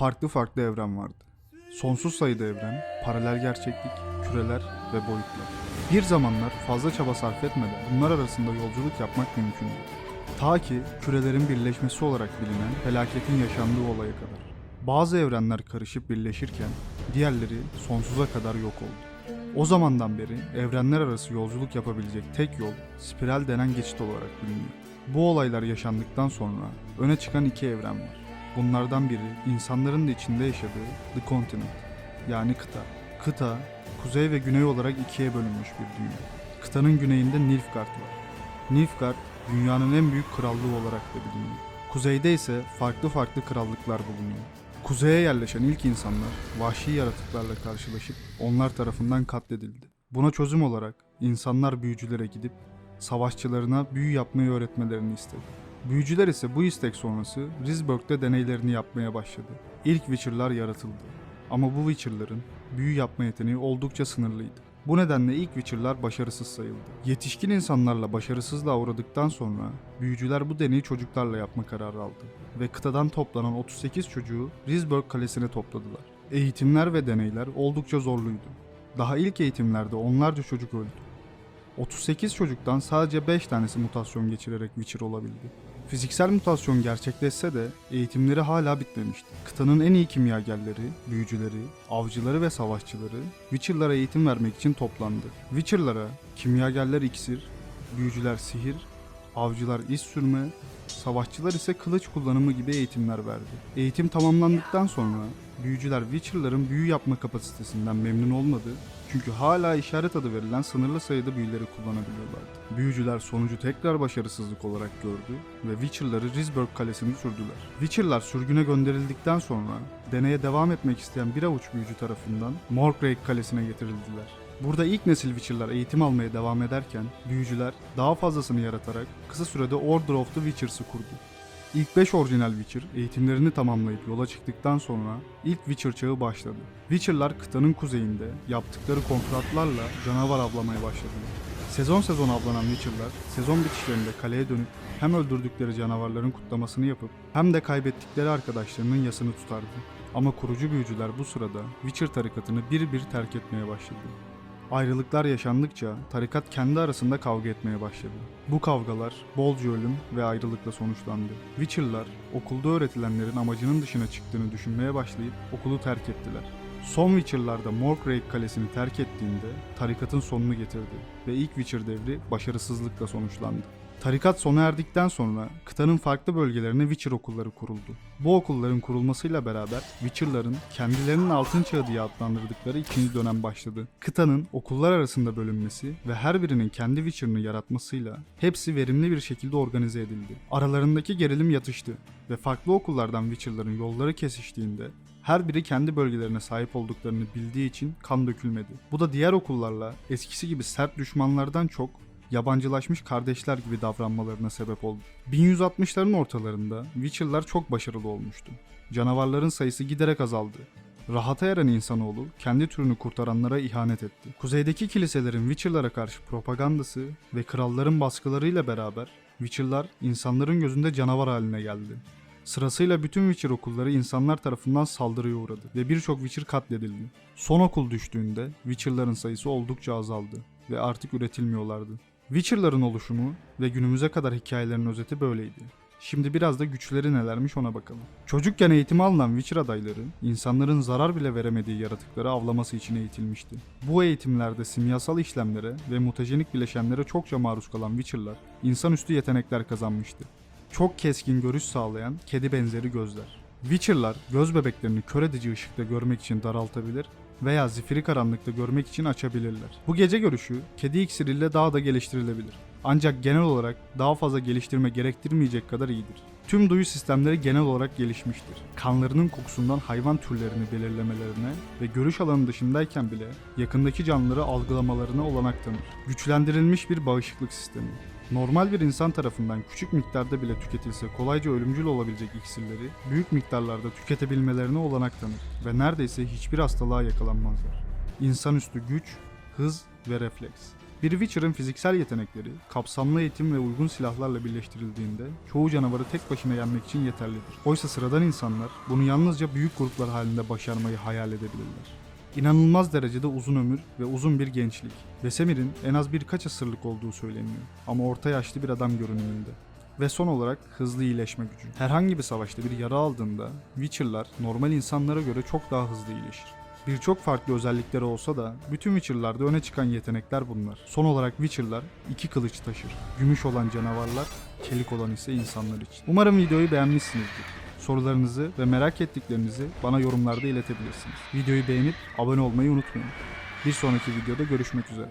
farklı farklı evren vardı. Sonsuz sayıda evren, paralel gerçeklik, küreler ve boyutlar. Bir zamanlar fazla çaba sarf etmeden bunlar arasında yolculuk yapmak mümkündü. Ta ki kürelerin birleşmesi olarak bilinen felaketin yaşandığı olaya kadar. Bazı evrenler karışıp birleşirken diğerleri sonsuza kadar yok oldu. O zamandan beri evrenler arası yolculuk yapabilecek tek yol spiral denen geçit olarak biliniyor. Bu olaylar yaşandıktan sonra öne çıkan iki evren var. Bunlardan biri insanların da içinde yaşadığı The Continent yani kıta. Kıta, kuzey ve güney olarak ikiye bölünmüş bir dünya. Kıtanın güneyinde Nilfgaard var. Nilfgaard, dünyanın en büyük krallığı olarak da biliniyor. Kuzeyde ise farklı farklı krallıklar bulunuyor. Kuzeye yerleşen ilk insanlar vahşi yaratıklarla karşılaşıp onlar tarafından katledildi. Buna çözüm olarak insanlar büyücülere gidip savaşçılarına büyü yapmayı öğretmelerini istedi. Büyücüler ise bu istek sonrası Risberg'de deneylerini yapmaya başladı. İlk Witcher'lar yaratıldı. Ama bu Witcher'ların büyü yapma yeteneği oldukça sınırlıydı. Bu nedenle ilk Witcher'lar başarısız sayıldı. Yetişkin insanlarla başarısızlığa uğradıktan sonra büyücüler bu deneyi çocuklarla yapma kararı aldı ve kıtadan toplanan 38 çocuğu Risberg Kalesi'ne topladılar. Eğitimler ve deneyler oldukça zorluydu. Daha ilk eğitimlerde onlarca çocuk öldü. 38 çocuktan sadece 5 tanesi mutasyon geçirerek Witcher olabildi. Fiziksel mutasyon gerçekleşse de eğitimleri hala bitmemişti. Kıtanın en iyi kimyagerleri, büyücüleri, avcıları ve savaşçıları Witcher'lara eğitim vermek için toplandı. Witcher'lara kimyagerler iksir, büyücüler sihir, avcılar iz sürme, savaşçılar ise kılıç kullanımı gibi eğitimler verdi. Eğitim tamamlandıktan sonra büyücüler Witcher'ların büyü yapma kapasitesinden memnun olmadı çünkü hala işaret adı verilen sınırlı sayıda büyüleri kullanabiliyorlardı. Büyücüler sonucu tekrar başarısızlık olarak gördü ve Witcher'ları Risberg Kalesi'ni sürdüler. Witcher'lar sürgüne gönderildikten sonra deneye devam etmek isteyen bir avuç büyücü tarafından Morkrake Kalesi'ne getirildiler. Burada ilk nesil Witcher'lar eğitim almaya devam ederken büyücüler daha fazlasını yaratarak kısa sürede Order of the Witchers'ı kurdu. İlk 5 orijinal Witcher eğitimlerini tamamlayıp yola çıktıktan sonra ilk Witcher çağı başladı. Witcher'lar kıtanın kuzeyinde yaptıkları kontratlarla canavar avlamaya başladılar. Sezon sezon avlanan Witcher'lar sezon bitişlerinde kaleye dönüp hem öldürdükleri canavarların kutlamasını yapıp hem de kaybettikleri arkadaşlarının yasını tutardı. Ama kurucu büyücüler bu sırada Witcher tarikatını bir bir terk etmeye başladı. Ayrılıklar yaşandıkça tarikat kendi arasında kavga etmeye başladı. Bu kavgalar bolca ölüm ve ayrılıkla sonuçlandı. Witcher'lar okulda öğretilenlerin amacının dışına çıktığını düşünmeye başlayıp okulu terk ettiler. Son Witcher'lar da Morkrake Kalesi'ni terk ettiğinde tarikatın sonunu getirdi ve ilk Witcher devri başarısızlıkla sonuçlandı. Tarikat sona erdikten sonra kıtanın farklı bölgelerine Witcher okulları kuruldu. Bu okulların kurulmasıyla beraber Witcher'ların kendilerinin altın çağı diye adlandırdıkları ikinci dönem başladı. Kıtanın okullar arasında bölünmesi ve her birinin kendi Witcher'ını yaratmasıyla hepsi verimli bir şekilde organize edildi. Aralarındaki gerilim yatıştı ve farklı okullardan Witcher'ların yolları kesiştiğinde her biri kendi bölgelerine sahip olduklarını bildiği için kan dökülmedi. Bu da diğer okullarla eskisi gibi sert düşmanlardan çok yabancılaşmış kardeşler gibi davranmalarına sebep oldu. 1160'ların ortalarında Witcher'lar çok başarılı olmuştu. Canavarların sayısı giderek azaldı. Rahata eren insanoğlu kendi türünü kurtaranlara ihanet etti. Kuzeydeki kiliselerin Witcher'lara karşı propagandası ve kralların baskılarıyla beraber Witcher'lar insanların gözünde canavar haline geldi. Sırasıyla bütün Witcher okulları insanlar tarafından saldırıya uğradı ve birçok Witcher katledildi. Son okul düştüğünde Witcher'ların sayısı oldukça azaldı ve artık üretilmiyorlardı. Witcher'ların oluşumu ve günümüze kadar hikayelerin özeti böyleydi. Şimdi biraz da güçleri nelermiş ona bakalım. Çocukken eğitimi alınan Witcher adayları, insanların zarar bile veremediği yaratıkları avlaması için eğitilmişti. Bu eğitimlerde simyasal işlemlere ve mutajenik bileşenlere çokça maruz kalan Witcher'lar, insanüstü yetenekler kazanmıştı. Çok keskin görüş sağlayan kedi benzeri gözler. Witcher'lar göz bebeklerini kör edici ışıkta görmek için daraltabilir veya zifiri karanlıkta görmek için açabilirler. Bu gece görüşü kedi iksiriyle daha da geliştirilebilir. Ancak genel olarak daha fazla geliştirme gerektirmeyecek kadar iyidir. Tüm duyu sistemleri genel olarak gelişmiştir. Kanlarının kokusundan hayvan türlerini belirlemelerine ve görüş alanı dışındayken bile yakındaki canlıları algılamalarına olanak tanır. Güçlendirilmiş bir bağışıklık sistemi. Normal bir insan tarafından küçük miktarda bile tüketilse kolayca ölümcül olabilecek iksirleri büyük miktarlarda tüketebilmelerine olanak tanır ve neredeyse hiçbir hastalığa yakalanmazlar. İnsanüstü güç, hız ve refleks. Bir Witcher'ın fiziksel yetenekleri, kapsamlı eğitim ve uygun silahlarla birleştirildiğinde çoğu canavarı tek başına yenmek için yeterlidir. Oysa sıradan insanlar bunu yalnızca büyük gruplar halinde başarmayı hayal edebilirler. İnanılmaz derecede uzun ömür ve uzun bir gençlik. Vesemir'in en az birkaç asırlık olduğu söyleniyor ama orta yaşlı bir adam görünümünde. Ve son olarak hızlı iyileşme gücü. Herhangi bir savaşta bir yara aldığında Witcher'lar normal insanlara göre çok daha hızlı iyileşir. Birçok farklı özellikleri olsa da bütün Witcher'larda öne çıkan yetenekler bunlar. Son olarak Witcher'lar iki kılıç taşır. Gümüş olan canavarlar, çelik olan ise insanlar için. Umarım videoyu beğenmişsinizdir. Sorularınızı ve merak ettiklerinizi bana yorumlarda iletebilirsiniz. Videoyu beğenip abone olmayı unutmayın. Bir sonraki videoda görüşmek üzere.